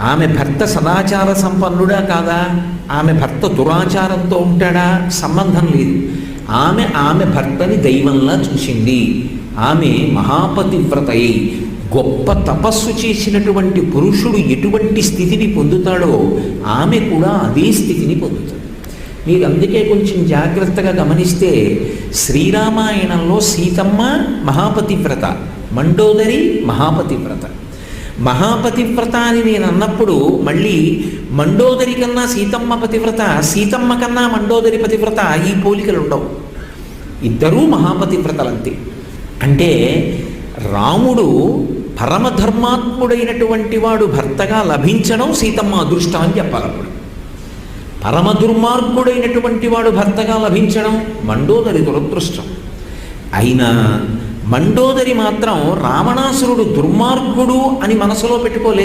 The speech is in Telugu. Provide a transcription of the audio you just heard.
ఆమె భర్త సదాచార సంపన్నుడా కాదా? ఆమె భర్త దురాచారంతో ఉంటాడా? సంబంధం లేదు. ఆమె ఆమె భర్తని దైవంలా చూసింది. ఆమె మహాపతివ్రతయి గొప్ప తపస్సు చేసినటువంటి పురుషుడు ఎటువంటి స్థితిని పొందుతాడో ఆమె కూడా అదే స్థితిని పొందుతుంది మీరు అందుకే కొంచెం జాగ్రత్తగా గమనిస్తే శ్రీరామాయణంలో సీతమ్మ మహాపతివ్రత మండోదరి మహాపతివ్రత. మహాపతివ్రత అని నేను అన్నప్పుడు మళ్ళీ మండోదరి కన్నా సీతమ్మ పతివ్రత సీతమ్మ కన్నా మండోదరి పతివ్రత ఈ పోలికలు ఉండవు. ఇద్దరూ మహాపతివ్రతలంతే. అంటే రాముడు పరమధర్మాత్ముడైనటువంటి వాడు భర్తగా లభించడం సీతమ్మ అదృష్టం అని చెప్పాలి అప్పుడు. పరమ దుర్మార్గుడైనటువంటి వాడు భర్తగా లభించడం మండోదరి దురదృష్టం. అయినా మండోదరి మాత్రం రావణాసురుడు దుర్మార్గుడు అని మనసులో పెట్టుకోలేదు.